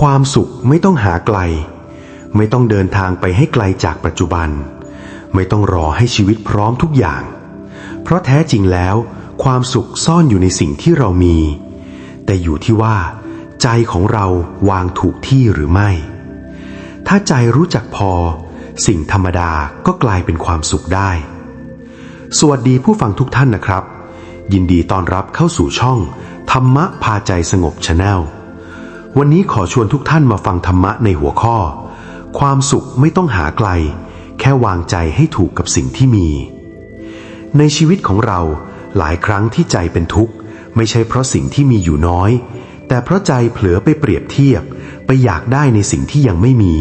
ความสุขไม่ต้องหาไกล ไม่ต้องเดินทางไปให้ไกลจากปัจจุบัน ไม่ต้องรอให้ชีวิตพร้อมทุกอย่าง เพราะแท้จริงแล้ว ความสุขซ่อนอยู่ในสิ่งที่เรามี แต่อยู่ที่ว่า ใจของเราวางถูกที่หรือไม่ ถ้าใจรู้จักพอ สิ่งธรรมดาก็กลายเป็นความสุขได้ สวัสดีผู้ฟังทุกท่านนะครับ ยินดีต้อนรับเข้าสู่ช่อง ธรรมะพาใจสงบชาแนล วันนี้ขอชวนทุกท่านมาฟังธรรมะในหัวข้อ ความสุขไม่ต้องหาไกล แค่วางใจให้ถูกกับสิ่งที่มี ในชีวิตของเราหลายครั้งที่ใจเป็นทุกข์ ไม่ใช่เพราะสิ่งที่มีอยู่น้อย แต่เพราะใจเผลอไปเปรียบเทียบ ไปอยากได้ในสิ่งที่ยังไม่มี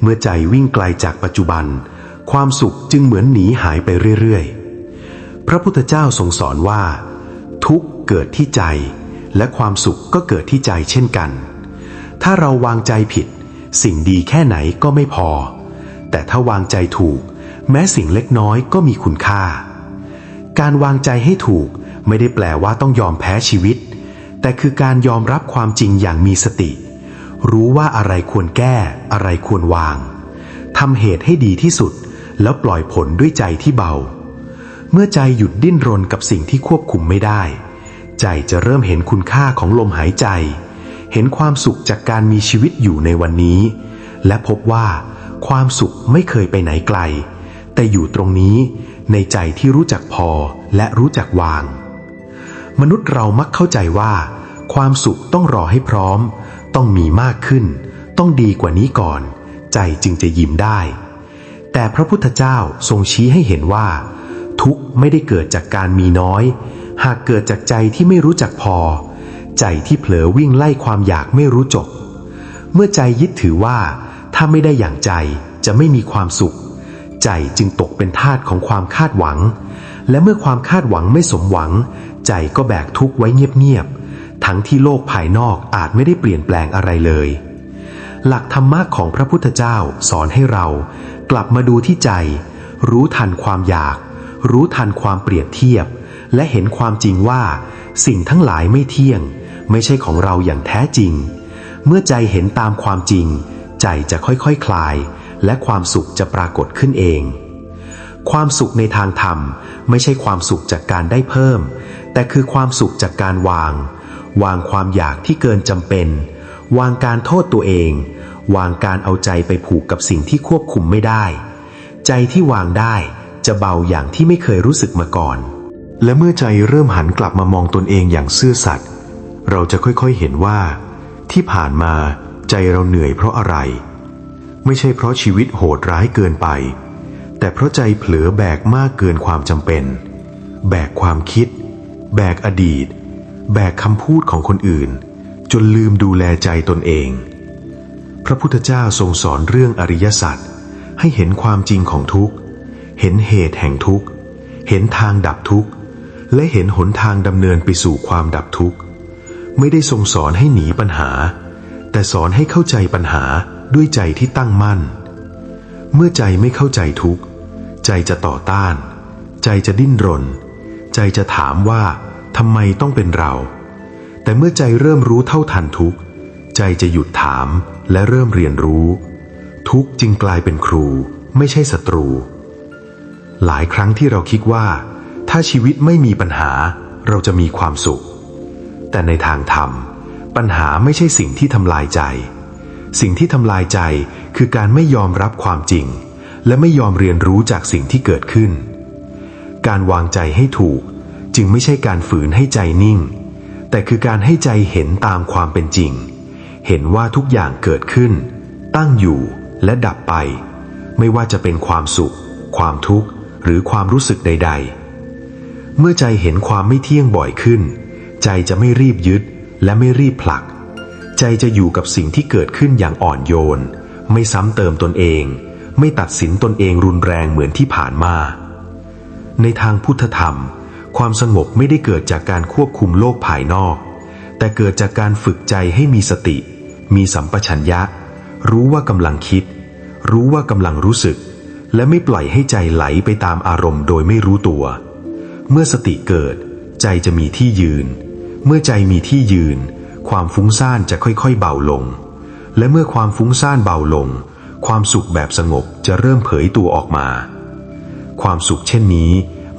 เมื่อใจวิ่งไกลจากปัจจุบัน ความสุขจึงเหมือนหนีหายไปเรื่อยๆ พระพุทธเจ้าทรงสอนว่า ทุกข์เกิดที่ใจ และความสุขก็เกิดที่ใจเช่นกัน ถ้าเราวางใจผิด สิ่งดีแค่ไหนก็ไม่พอ แต่ถ้าวางใจถูก แม้สิ่งเล็กน้อยก็มีคุณค่า การวางใจให้ถูกไม่ได้แปลว่าต้องยอมแพ้ชีวิต แต่คือการยอมรับความจริงอย่างมีสติ รู้ว่าอะไรควรแก้ อะไรควรวางทำเหตุให้ดีที่สุด แล้วปล่อยผลด้วยใจที่เบา เมื่อใจหยุดดิ้นรนกับสิ่งที่ควบคุมไม่ได้ ใจจะเริ่มเห็นคุณค่าของลมหายใจ เห็นความสุขจากการมีชีวิตอยู่ในวันนี้ และพบว่าความสุขไม่เคยไปไหนไกล แต่อยู่ตรงนี้ในใจที่รู้จักพอและรู้จักวาง มนุษย์เรามักเข้าใจว่า ความสุขต้องรอให้พร้อม ต้องมีมากขึ้น ต้องดีกว่านี้ก่อน ใจจึงจะยิ้มได้ แต่พระพุทธเจ้าทรงชี้ให้เห็นว่า ทุกข์ไม่ได้เกิดจากการมีน้อย หากเกิดจากใจที่ไม่รู้จักพอ ใจที่เผลอวิ่งไล่ความอยากไม่รู้จบ เมื่อใจยึดถือว่า ถ้าไม่ได้อย่างใจจะไม่มีความสุข ใจจึงตกเป็นทาสของความคาดหวัง และเมื่อความคาดหวังไม่สมหวัง ใจก็แบกทุกข์ไว้เงียบๆทั้งที่โลกภายนอกอาจไม่ได้เปลี่ยนแปลงอะไรเลย หลักธรรมะของพระพุทธเจ้าสอนให้เรากลับมาดูที่ใจ รู้ทันความอยาก รู้ทันความเปรียบเทียบ และเห็นความจริงว่า สิ่งทั้งหลายไม่เที่ยง ไม่ใช่ของเราอย่างแท้จริง เมื่อใจเห็นตามความจริง ใจจะค่อยๆคคลาย และความสุขจะปรากฏขึ้นเอง ความสุขในทางธรรม ไม่ใช่ความสุขจากการได้เพิ่ม แต่คือความสุขจากการวาง วางความอยากที่เกินจำเป็น วางการโทษตัวเอง วางการเอาใจไปผูกกับสิ่งที่ควบคุมไม่ได้ ใจที่วางได้จะเบาอย่างที่ไม่เคยรู้สึกมาก่อน และเมื่อใจเริ่มหันกลับมามองตนเองอย่างซื่อสัตย์เราจะค่อยๆเห็นว่า ที่ผ่านมาใจเราเหนื่อยเพราะอะไร ไม่ใช่เพราะชีวิตโหดร้ายเกินไป แต่เพราะใจเผลอแบกมากเกินความจำเป็น แบกความคิด แบกอดีต แบกคำพูดของคนอื่น จนลืมดูแลใจตนเอง พระพุทธเจ้าทรงสอนเรื่องอริยสัจให้เห็นความจริงของทุกข์ เห็นเหตุแห่งทุกข์ เห็นทางดับทุกข์ และเห็นหนทางดำเนินไปสู่ความดับทุกข์ ไม่ได้ทรงสอนให้หนีปัญหา แต่สอนให้เข้าใจปัญหาด้วยใจที่ตั้งมั่น เมื่อใจไม่เข้าใจทุกข์ ใจจะต่อต้าน ใจจะดิ้นรน ใจจะถามว่าทำไมต้องเป็นเรา แต่เมื่อใจเริ่มรู้เท่าทันทุกข์ ใจจะหยุดถามและเริ่มเรียนรู้ ทุกข์จึงกลายเป็นครูไม่ใช่ศัตรู หลายครั้งที่เราคิดว่า ถ้าชีวิตไม่มีปัญหาเราจะมีความสุข แต่ในทางธรรม ปัญหาไม่ใช่สิ่งที่ทำลายใจ สิ่งที่ทำลายใจคือการไม่ยอมรับความจริง และไม่ยอมเรียนรู้จากสิ่งที่เกิดขึ้น การวางใจให้ถูกจึงไม่ใช่การฝืนให้ใจนิ่ง แต่คือการให้ใจเห็นตามความเป็นจริง เห็นว่าทุกอย่างเกิดขึ้น ตั้งอยู่และดับไป ไม่ว่าจะเป็นความสุข ความทุกข์ หรือความรู้สึกใด ๆ เมื่อใจเห็นความไม่เที่ยงบ่อยขึ้น ใจจะไม่รีบยึดและไม่รีบผลัก ใจจะอยู่กับสิ่งที่เกิดขึ้นอย่างอ่อนโยน ไม่ซ้ำเติมตนเอง ไม่ตัดสินตนเองรุนแรงเหมือนที่ผ่านมา ในทางพุทธธรรม ความสงบไม่ได้เกิดจากการควบคุมโลกภายนอก แต่เกิดจากการฝึกใจให้มีสติ มีสัมปชัญญะ รู้ว่ากำลังคิด รู้ว่ากำลังรู้สึก และไม่ปล่อยให้ใจไหลไปตามอารมณ์โดยไม่รู้ตัว เมื่อสติเกิด ใจจะมีที่ยืน เมื่อใจมีที่ยืน ความฟุ้งซ่านจะค่อยๆเบาลง และเมื่อความฟุ้งซ่านเบาลง ความสุขแบบสงบจะเริ่มเผยตัวออกมา ความสุขเช่นนี้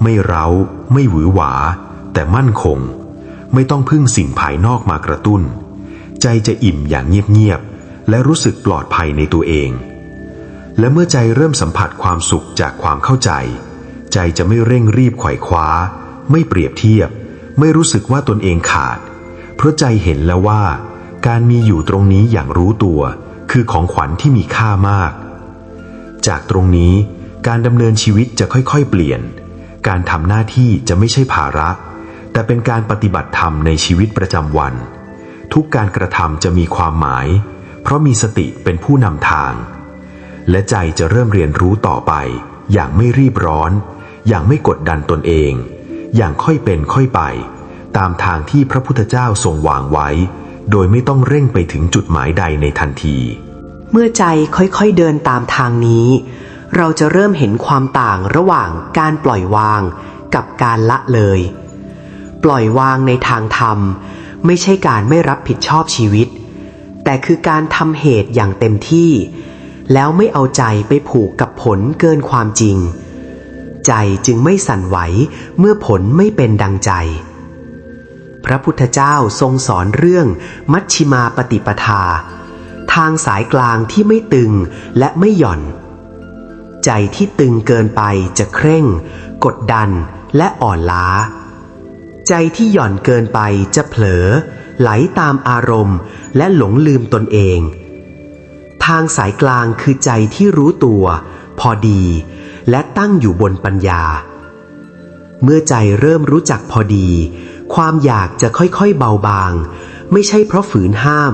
ไม่เร้า ไม่หวือหวา แต่มั่นคง ไม่ต้องพึ่งสิ่งภายนอกมากระตุ้น ใจจะอิ่มอย่างเงียบๆและรู้สึกปลอดภัยในตัวเอง และเมื่อใจเริ่มสัมผัสความสุขจากความเข้าใจ ใจจะไม่เร่งรีบไขว่คว้า ไม่เปรียบเทียบ ไม่รู้สึกว่าตนเองขาด เพราะใจเห็นแล้วว่า การมีอยู่ตรงนี้อย่างรู้ตัว คือของขวัญที่มีค่ามาก จากตรงนี้การดำเนินชีวิตจะค่อยๆ เปลี่ยน การทำหน้าที่จะไม่ใช่ภาระ แต่เป็นการปฏิบัติธรรมในชีวิตประจำวัน ทุกการกระทำจะมีความหมาย เพราะมีสติเป็นผู้นำทาง และใจจะเริ่มเรียนรู้ต่อไปอย่างไม่รีบร้อน อย่างไม่กดดันตนเอง อย่างค่อยเป็นค่อยไป ตามทางที่พระพุทธเจ้าทรงวางไว้ โดยไม่ต้องเร่งไปถึงจุดหมายใดในทันที เมื่อใจค่อยๆเดินตามทางนี้ เราจะเริ่มเห็นความต่างระหว่างการปล่อยวางกับการละเลย ปล่อยวางในทางธรรม ไม่ใช่การไม่รับผิดชอบชีวิต แต่คือการทำเหตุอย่างเต็มที่ แล้วไม่เอาใจไปผูกกับผลเกินความจริง ใจจึงไม่สั่นไหวเมื่อผลไม่เป็นดังใจ พระพุทธเจ้าทรงสอนเรื่องมัชชิมาปฏิปทา ทางสายกลางที่ไม่ตึงและไม่หย่อน ใจที่ตึงเกินไปจะเคร่ง กดดันและอ่อนล้า ใจที่หย่อนเกินไปจะเผลอ ไหลตามอารมณ์ และหลงลืมตนเอง ทางสายกลางคือใจที่รู้ตัว พอดี และตั้งอยู่บนปัญญา เมื่อใจเริ่มรู้จักพอดี ความอยากจะค่อยๆเบาบาง ไม่ใช่เพราะฝืนห้าม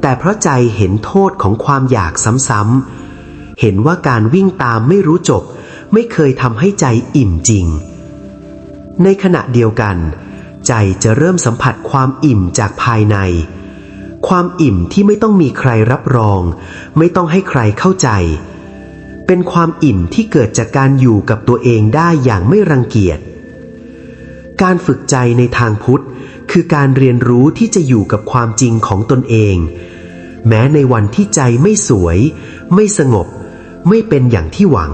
แต่เพราะใจเห็นโทษของความอยากซ้ำๆเห็นว่าการวิ่งตามไม่รู้จบ ไม่เคยทำให้ใจอิ่มจริง ในขณะเดียวกัน ใจจะเริ่มสัมผัสความอิ่มจากภายใน ความอิ่มที่ไม่ต้องมีใครรับรอง ไม่ต้องให้ใครเข้าใจ เป็นความอิ่มที่เกิดจากการอยู่กับตัวเองได้อย่างไม่รังเกียจ การฝึกใจในทางพุทธ คือการเรียนรู้ที่จะอยู่กับความจริงของตนเอง แม้ในวันที่ใจไม่สวย ไม่สงบ ไม่เป็นอย่างที่หวัง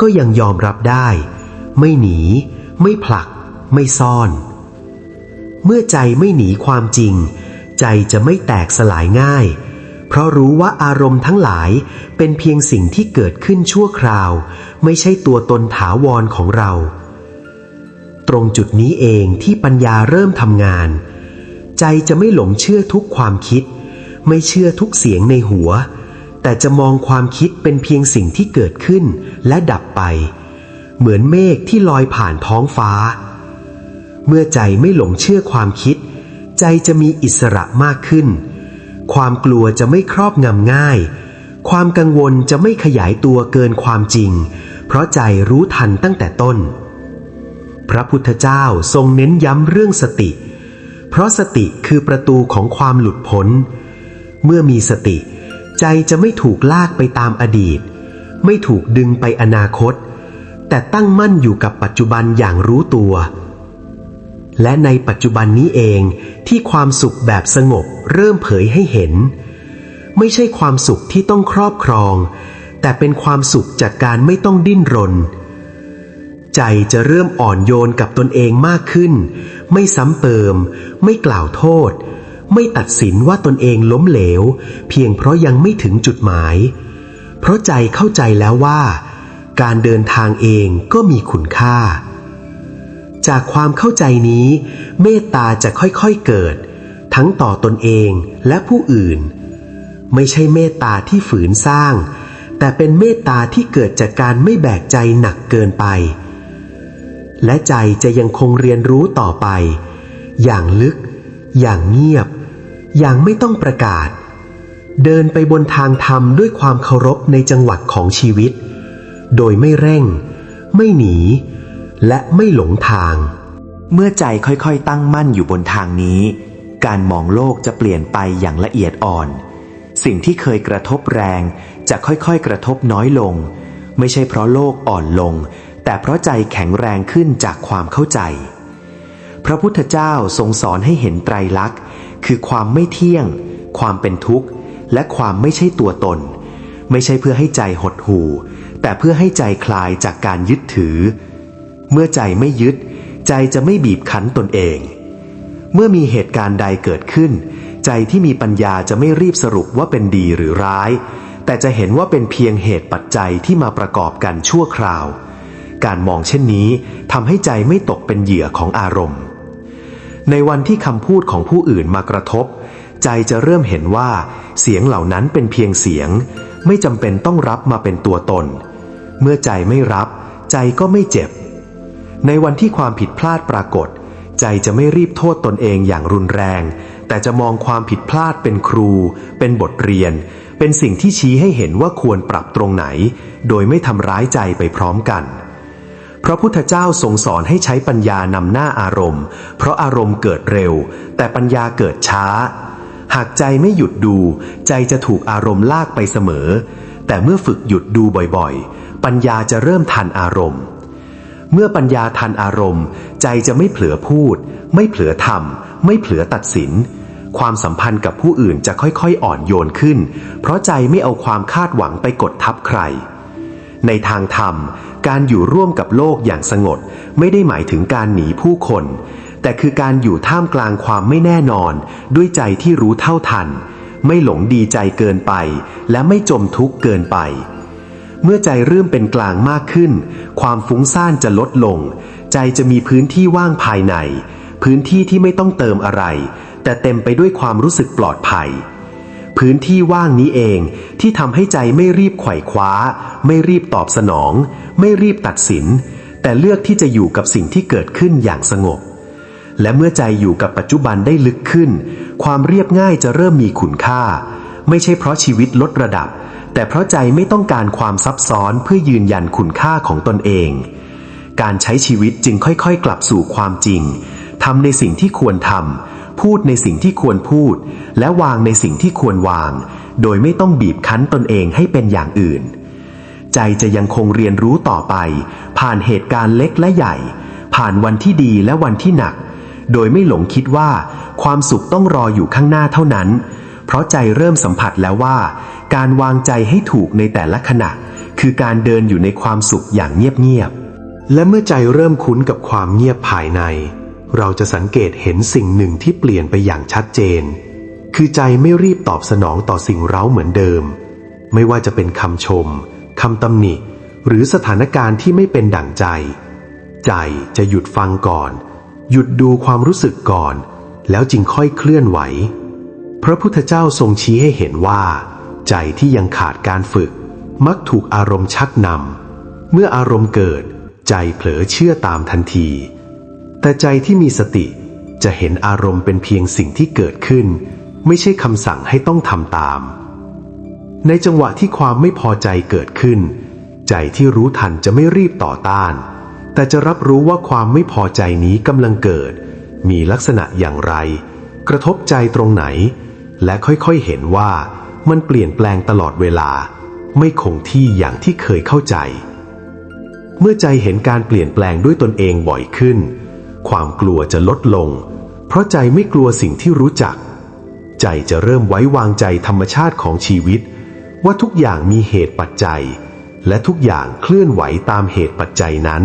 ก็ยังยอมรับได้ ไม่หนี ไม่ผลัก ไม่ซ่อน เมื่อใจไม่หนีความจริง ใจจะไม่แตกสลายง่าย เพราะรู้ว่าอารมณ์ทั้งหลายเป็นเพียงสิ่งที่เกิดขึ้นชั่วคราว ไม่ใช่ตัวตนถาวรของเรา ตรงจุดนี้เองที่ปัญญาเริ่มทำงาน ใจจะไม่หลงเชื่อทุกความคิด ไม่เชื่อทุกเสียงในหัว แต่จะมองความคิดเป็นเพียงสิ่งที่เกิดขึ้นและดับไป เหมือนเมฆที่ลอยผ่านท้องฟ้า เมื่อใจไม่หลงเชื่อความคิด ใจจะมีอิสระมากขึ้น ความกลัวจะไม่ครอบงำง่าย ความกังวลจะไม่ขยายตัวเกินความจริง เพราะใจรู้ทันตั้งแต่ต้น พระพุทธเจ้าทรงเน้นย้ำเรื่องสติ เพราะสติคือประตูของความหลุดพ้น เมื่อมีสติ ใจจะไม่ถูกลากไปตามอดีต ไม่ถูกดึงไปอนาคต แต่ตั้งมั่นอยู่กับปัจจุบันอย่างรู้ตัว และในปัจจุบันนี้เองที่ความสุขแบบสงบเริ่มเผยให้เห็น ไม่ใช่ความสุขที่ต้องครอบครอง แต่เป็นความสุขจากการไม่ต้องดิ้นรน ใจจะเริ่มอ่อนโยนกับตนเองมากขึ้น ไม่ซ้ำเติม ไม่กล่าวโทษ ไม่ตัดสินว่าตนเองล้มเหลว เพียงเพราะยังไม่ถึงจุดหมาย เพราะใจเข้าใจแล้วว่า การเดินทางเองก็มีคุณค่า จากความเข้าใจนี้ เมตตาจะค่อยๆเกิด ทั้งต่อตนเองและผู้อื่น ไม่ใช่เมตตาที่ฝืนสร้าง แต่เป็นเมตตาที่เกิดจากการไม่แบกใจหนักเกินไป และใจจะยังคงเรียนรู้ต่อไป อย่างลึก อย่างเงียบ อย่างไม่ต้องประกาศ เดินไปบนทางธรรมด้วยความเคารพในจังหวัดของชีวิต โดยไม่เร่ง ไม่หนี และไม่หลงทาง เมื่อใจค่อยๆ ตั้งมั่นอยู่บนทางนี้ การมองโลกจะเปลี่ยนไปอย่างละเอียดอ่อน สิ่งที่เคยกระทบแรง จะค่อยๆ กระทบน้อยลง ไม่ใช่เพราะโลกอ่อนลง แต่เพราะใจแข็งแรงขึ้นจากความเข้าใจ พระพุทธเจ้าทรงสอนให้เห็นไตรลักษณ์ คือความไม่เที่ยง ความเป็นทุกข์ และความไม่ใช่ตัวตน ไม่ใช่เพื่อให้ใจหดหู่แต่เพื่อให้ใจคลายจากการยึดถือ เมื่อใจไม่ยึด ใจจะไม่บีบคั้นตนเอง เมื่อมีเหตุการณ์ใดเกิดขึ้น ใจที่มีปัญญาจะไม่รีบสรุปว่าเป็นดีหรือร้าย แต่จะเห็นว่าเป็นเพียงเหตุปัจจัยที่มาประกอบกันชั่วคราว การมองเช่นนี้ทำให้ใจไม่ตกเป็นเหยื่อของอารมณ์ ในวันที่คำพูดของผู้อื่นมากระทบ ใจจะเริ่มเห็นว่า เสียงเหล่านั้นเป็นเพียงเสียง ไม่จำเป็นต้องรับมาเป็นตัวตน เมื่อใจไม่รับ ใจก็ไม่เจ็บ ในวันที่ความผิดพลาดปรากฏ ใจจะไม่รีบโทษตนเองอย่างรุนแรง แต่จะมองความผิดพลาดเป็นครู เป็นบทเรียน เป็นสิ่งที่ชี้ให้เห็นว่าควรปรับตรงไหน โดยไม่ทำร้ายใจไปพร้อมกัน พระพุทธเจ้าทรงสอนให้ใช้ปัญญานำหน้าอารมณ์ เพราะอารมณ์เกิดเร็ว แต่ปัญญาเกิดช้า หากใจไม่หยุดดู ใจจะถูกอารมณ์ลากไปเสมอ แต่เมื่อฝึกหยุดดูบ่อยๆ ปัญญาจะเริ่มทันอารมณ์ เมื่อปัญญาทันอารมณ์ ใจจะไม่เผลอพูด ไม่เผลอทำไม่เผลอตัดสิน ความสัมพันธ์กับผู้อื่นจะค่อยๆ อ่อนโยนขึ้น เพราะใจไม่เอาความคาดหวังไปกดทับใคร ในทางธรรม การอยู่ร่วมกับโลกอย่างสงบไม่ได้หมายถึงการหนีผู้คน แต่คือการอยู่ท่ามกลางความไม่แน่นอน ด้วยใจที่รู้เท่าทัน ไม่หลงดีใจเกินไป และไม่จมทุกข์เกินไป เมื่อใจเริ่มเป็นกลางมากขึ้น ความฟุ้งซ่านจะลดลง ใจจะมีพื้นที่ว่างภายใน พื้นที่ที่ไม่ต้องเติมอะไร แต่เต็มไปด้วยความรู้สึกปลอดภัย พื้นที่ว่างนี้เองที่ทำให้ใจไม่รีบไขว่คว้า ไม่รีบตอบสนอง ไม่รีบตัดสิน แต่เลือกที่จะอยู่กับสิ่งที่เกิดขึ้นอย่างสงบ และเมื่อใจอยู่กับปัจจุบันได้ลึกขึ้น ความเรียบง่ายจะเริ่มมีคุณค่า ไม่ใช่เพราะชีวิตลดระดับ แต่เพราะใจไม่ต้องการความซับซ้อนเพื่อยืนยันคุณค่าของตนเอง การใช้ชีวิตจึงค่อยๆ กลับสู่ความจริงทำในสิ่งที่ควรทำพูดในสิ่งที่ควรพูด และวางในสิ่งที่ควรวาง โดยไม่ต้องบีบคั้นตนเองให้เป็นอย่างอื่น ใจจะยังคงเรียนรู้ต่อไป ผ่านเหตุการณ์เล็กและใหญ่ ผ่านวันที่ดีและวันที่หนัก โดยไม่หลงคิดว่า ความสุขต้องรออยู่ข้างหน้าเท่านั้น เพราะใจเริ่มสัมผัสแล้วว่า การวางใจให้ถูกในแต่ละขณะ คือการเดินอยู่ในความสุขอย่างเงียบๆ และเมื่อใจเริ่มคุ้นกับความเงียบภายใน เราจะสังเกตเห็นสิ่งหนึ่งที่เปลี่ยนไปอย่างชัดเจน คือใจไม่รีบตอบสนองต่อสิ่งเร้าเหมือนเดิม ไม่ว่าจะเป็นคำชมคำตำหนิ หรือสถานการณ์ที่ไม่เป็นดั่งใจ ใจจะหยุดฟังก่อน หยุดดูความรู้สึกก่อน แล้วจึงค่อยเคลื่อนไหว พระพุทธเจ้าทรงชี้ให้เห็นว่า ใจที่ยังขาดการฝึก มักถูกอารมณ์ชักนำเมื่ออารมณ์เกิด ใจเผลอเชื่อตามทันที แต่ใจที่มีสติจะเห็นอารมณ์เป็นเพียงสิ่งที่เกิดขึ้น ไม่ใช่คำสั่งให้ต้องทำตาม ในจังหวะที่ความไม่พอใจเกิดขึ้น ใจที่รู้ทันจะไม่รีบต่อต้าน แต่จะรับรู้ว่าความไม่พอใจนี้กำลังเกิด มีลักษณะอย่างไร กระทบใจตรงไหน และค่อยๆเห็นว่า มันเปลี่ยนแปลงตลอดเวลา ไม่คงที่อย่างที่เคยเข้าใจ เมื่อใจเห็นการเปลี่ยนแปลงด้วยตนเองบ่อยขึ้น ความกลัวจะลดลง เพราะใจไม่กลัวสิ่งที่รู้จัก ใจจะเริ่มไว้วางใจธรรมชาติของชีวิต ว่าทุกอย่างมีเหตุปัจจัย และทุกอย่างเคลื่อนไหวตามเหตุปัจจัยนั้น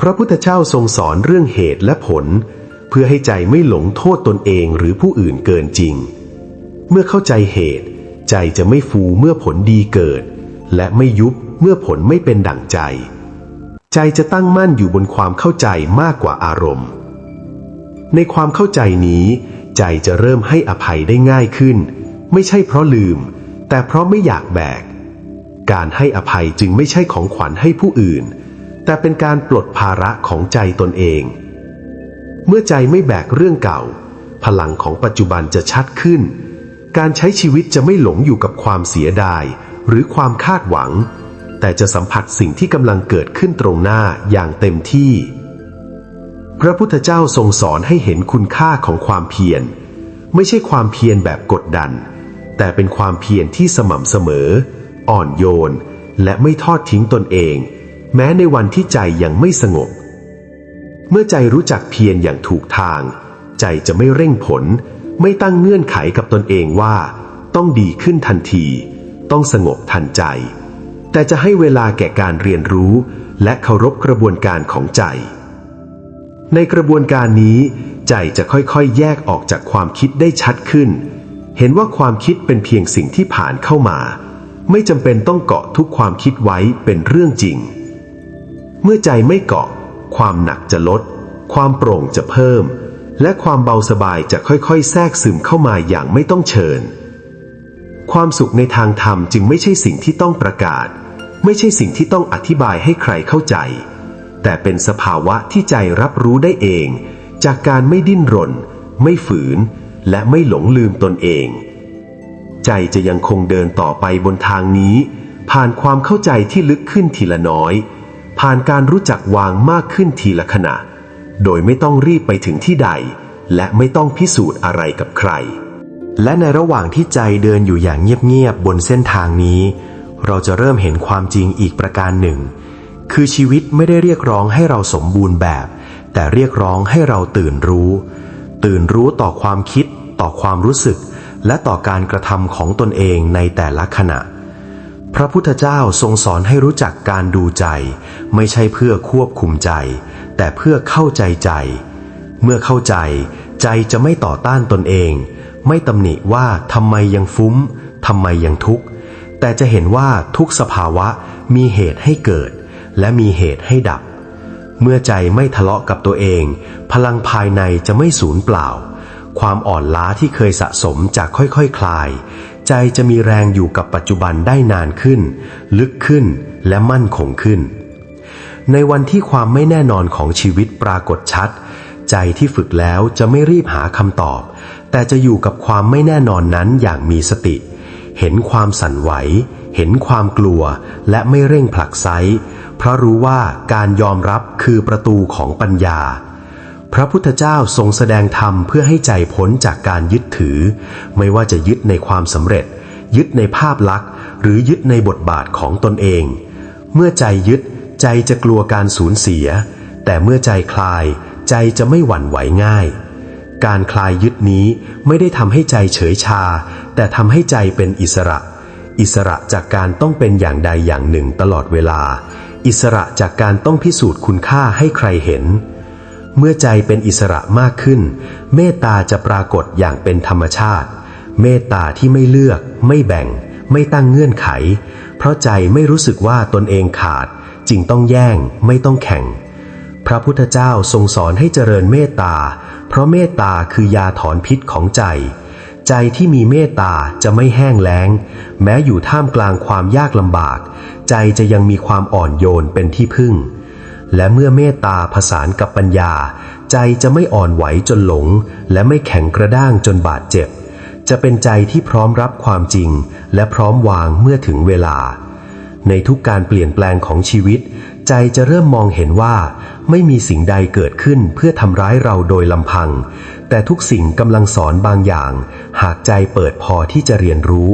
พระพุทธเจ้าทรงสอนเรื่องเหตุและผล เพื่อให้ใจไม่หลงโทษตนเองหรือผู้อื่นเกินจริง เมื่อเข้าใจเหตุ ใจจะไม่ฟูเมื่อผลดีเกิด และไม่ยุบเมื่อผลไม่เป็นดั่งใจ ใจจะตั้งมั่นอยู่บนความเข้าใจมากกว่าอารมณ์ ในความเข้าใจนี้ ใจจะเริ่มให้อภัยได้ง่ายขึ้น ไม่ใช่เพราะลืม แต่เพราะไม่อยากแบก การให้อภัยจึงไม่ใช่ของขวัญให้ผู้อื่น แต่เป็นการปลดภาระของใจตนเอง เมื่อใจไม่แบกเรื่องเก่า พลังของปัจจุบันจะชัดขึ้น การใช้ชีวิตจะไม่หลงอยู่กับความเสียดาย หรือความคาดหวัง แต่จะสัมผัสสิ่งที่กำลังเกิดขึ้นตรงหน้าอย่างเต็มที่ พระพุทธเจ้าทรงสอนให้เห็นคุณค่าของความเพียร ไม่ใช่ความเพียรแบบกดดัน แต่เป็นความเพียรที่สม่ำเสมอ อ่อนโยน และไม่ทอดทิ้งตนเอง แม้ในวันที่ใจยังไม่สงบ เมื่อใจรู้จักเพียรอย่างถูกทาง ใจจะไม่เร่งผล ไม่ตั้งเงื่อนไขกับตนเองว่า ต้องดีขึ้นทันที ต้องสงบทันใจ แต่จะให้เวลาแก่การเรียนรู้ และเคารพกระบวนการของใจ ในกระบวนการนี้ใจจะค่อยๆ แยกออกจากความคิดได้ชัดขึ้น เห็นว่าความคิดเป็นเพียงสิ่งที่ผ่านเข้ามา ไม่จำเป็นต้องเกาะทุกความคิดไว้เป็นเรื่องจริง เมื่อใจไม่เกาะ ความหนักจะลด ความโปร่งจะเพิ่ม และความเบาสบายจะค่อยๆ แทรกซึมเข้ามาอย่างไม่ต้องเชิญ ความสุขในทางธรรมจึงไม่ใช่สิ่งที่ต้องประกาศ ไม่ใช่สิ่งที่ต้องอธิบายให้ใครเข้าใจ แต่เป็นสภาวะที่ใจรับรู้ได้เอง จากการไม่ดิ้นรน ไม่ฝืน และไม่หลงลืมตนเอง ใจจะยังคงเดินต่อไปบนทางนี้ ผ่านความเข้าใจที่ลึกขึ้นทีละน้อย ผ่านการรู้จักวางมากขึ้นทีละขณะ โดยไม่ต้องรีบไปถึงที่ใด และไม่ต้องพิสูจน์อะไรกับใคร และในระหว่างที่ใจเดินอยู่อย่างเงียบๆบนเส้นทางนี้ เราจะเริ่มเห็นความจริงอีกประการหนึ่ง คือชีวิตไม่ได้เรียกร้องให้เราสมบูรณ์แบบ แต่เรียกร้องให้เราตื่นรู้ ตื่นรู้ต่อความคิด ต่อความรู้สึก และต่อการกระทำของตนเองในแต่ละขณะพระพุทธเจ้าทรงสอนให้รู้จักการดูใจ ไม่ใช่เพื่อควบคุมใจ แต่เพื่อเข้าใจใจ เมื่อเข้าใจใจจะไม่ต่อต้านตนเอง ไม่ตำหนิว่าทำไมยังฟุ้มทำไมยังทุกข์ แต่จะเห็นว่าทุกสภาวะมีเหตุให้เกิด และมีเหตุให้ดับ เมื่อใจไม่ทะเลาะกับตัวเอง พลังภายในจะไม่สูญเปล่า ความอ่อนล้าที่เคยสะสมจะค่อยๆคคลาย ใจจะมีแรงอยู่กับปัจจุบันได้นานขึ้น ลึกขึ้นและมั่นคงขึ้น ในวันที่ความไม่แน่นอนของชีวิตปรากฏชัด ใจที่ฝึกแล้วจะไม่รีบหาคำตอบ แต่จะอยู่กับความไม่แน่นอนนั้นอย่างมีสติ เห็นความสั่นไหว เห็นความกลัว และไม่เร่งผลักไซเพราะรู้ว่าการยอมรับคือประตูของปัญญา พระพุทธเจ้าทรงแสดงธรรมเพื่อให้ใจพ้นจากการยึดถือ ไม่ว่าจะยึดในความสำเร็จ ยึดในภาพลักษณ์ หรือยึดในบทบาทของตนเอง เมื่อใจยึด ใจจะกลัวการสูญเสีย แต่เมื่อใจคลาย ใจจะไม่หวั่นไหวง่าย การคลายยึดนี้ไม่ได้ทำให้ใจเฉยชา แต่ทำให้ใจเป็นอิสระ อิสระจากการต้องเป็นอย่างใดอย่างหนึ่งตลอดเวลา อิสระจากการต้องพิสูจน์คุณค่าให้ใครเห็น เมื่อใจเป็นอิสระมากขึ้น เมตตาจะปรากฏอย่างเป็นธรรมชาติ เมตตาที่ไม่เลือก ไม่แบ่ง ไม่ตั้งเงื่อนไข เพราะใจไม่รู้สึกว่าตนเองขาด จึงต้องแย่งไม่ต้องแข่ง พระพุทธเจ้าทรงสอนให้เจริญเมตตา เพราะเมตตาคือยาถอนพิษของใจ ใจที่มีเมตตาจะไม่แห้งแล้ง แม้อยู่ท่ามกลางความยากลำบาก ใจจะยังมีความอ่อนโยนเป็นที่พึ่ง และเมื่อเมตตาผสานกับปัญญา ใจจะไม่อ่อนไหวจนหลง และไม่แข็งกระด้างจนบาดเจ็บ จะเป็นใจที่พร้อมรับความจริง และพร้อมวางเมื่อถึงเวลา ในทุกการเปลี่ยนแปลงของชีวิต ใจจะเริ่มมองเห็นว่า ไม่มีสิ่งใดเกิดขึ้นเพื่อทำร้ายเราโดยลำพัง แต่ทุกสิ่งกำลังสอนบางอย่าง หากใจเปิดพอที่จะเรียนรู้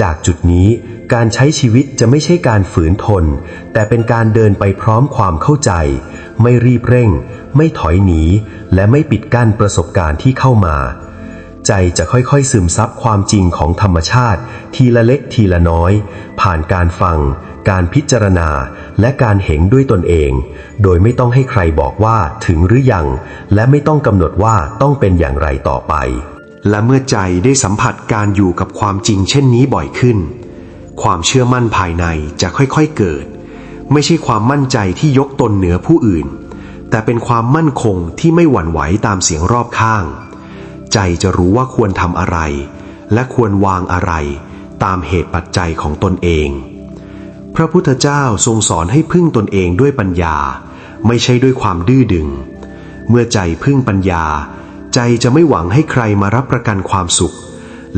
จากจุดนี้การใช้ชีวิตจะไม่ใช่การฝืนทน แต่เป็นการเดินไปพร้อมความเข้าใจ ไม่รีบเร่ง ไม่ถอยหนี และไม่ปิดกั้นประสบการณ์ที่เข้ามา ใจจะค่อยๆซึมซับความจริงของธรรมชาติ ทีละเล็กทีละน้อย ผ่านการฟัง การพิจารณา และการเห็นด้วยตนเอง โดยไม่ต้องให้ใครบอกว่าถึงหรือยัง และไม่ต้องกำหนดว่าต้องเป็นอย่างไรต่อไป และเมื่อใจได้สัมผัสการอยู่กับความจริงเช่นนี้บ่อยขึ้น ความเชื่อมั่นภายในจะค่อยๆเกิด ไม่ใช่ความมั่นใจที่ยกตนเหนือผู้อื่น แต่เป็นความมั่นคงที่ไม่หวั่นไหวตามเสียงรอบข้าง ใจจะรู้ว่าควรทำอะไร และควรวางอะไร ตามเหตุปัจจัยของตนเอง พระพุทธเจ้าทรงสอนให้พึ่งตนเองด้วยปัญญา ไม่ใช่ด้วยความดื้อดึง เมื่อใจพึ่งปัญญา ใจจะไม่หวังให้ใครมารับประกันความสุข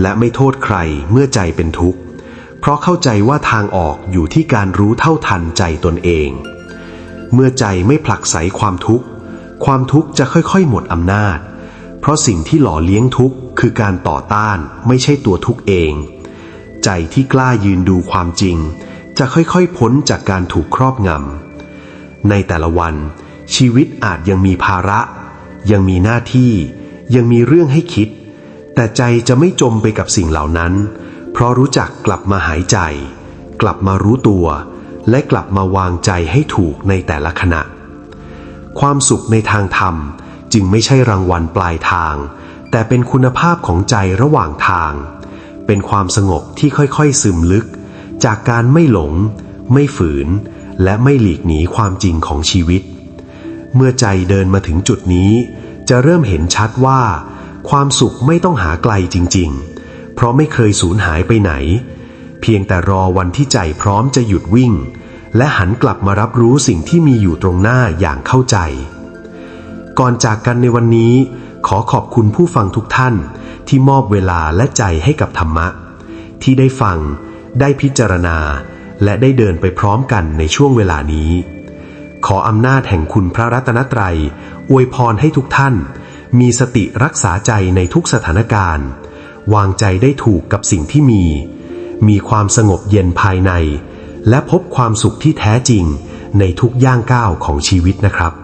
และไม่โทษใครเมื่อใจเป็นทุกข์ เพราะเข้าใจว่าทางออกอยู่ที่การรู้เท่าทันใจตนเอง เมื่อใจไม่ผลักไสความทุกข์ ความทุกข์จะค่อยๆ หมดอำนาจ ราะสิ่งที่หล่อเลี้ยงทุกข์คือการต่อต้านไม่ใช่ตัวทุกข์เอง ใจที่กล้ายืนดูความจริง จะค่อยๆ พ้นจากการถูกครอบงำในแต่ละวัน ชีวิตอาจยังมีภาระ ยังมีหน้าที่ ยังมีเรื่องให้คิด แต่ใจจะไม่จมไปกับสิ่งเหล่านั้น เพราะรู้จักกลับมาหายใจ กลับมารู้ตัว และกลับมาวางใจให้ถูกในแต่ละขณะ ความสุขในทางธรรม จึงไม่ใช่รางวัลปลายทาง แต่เป็นคุณภาพของใจระหว่างทาง เป็นความสงบที่ค่อยๆซึมลึก จากการไม่หลง ไม่ฝืน และไม่หลีกหนีความจริงของชีวิต เมื่อใจเดินมาถึงจุดนี้ จะเริ่มเห็นชัดว่า ความสุขไม่ต้องหาไกลจริง ๆ เพราะไม่เคยสูญหายไปไหน เพียงแต่รอวันที่ใจพร้อมจะหยุดวิ่ง และหันกลับมารับรู้สิ่งที่มีอยู่ตรงหน้าอย่างเข้าใจ ก่อนจากกันในวันนี้ ขอขอบคุณผู้ฟังทุกท่านที่มอบเวลาและใจให้กับธรรมะ ที่ได้ฟัง ได้พิจารณา และได้เดินไปพร้อมกันในช่วงเวลานี้ ขออำนาจแห่งคุณพระรัตนตรัย อวยพรให้ทุกท่าน มีสติรักษาใจในทุกสถานการณ์ วางใจได้ถูกกับสิ่งที่มี มีความสงบเย็นภายใน และพบความสุขที่แท้จริงในทุกย่างก้าวของชีวิตนะครับ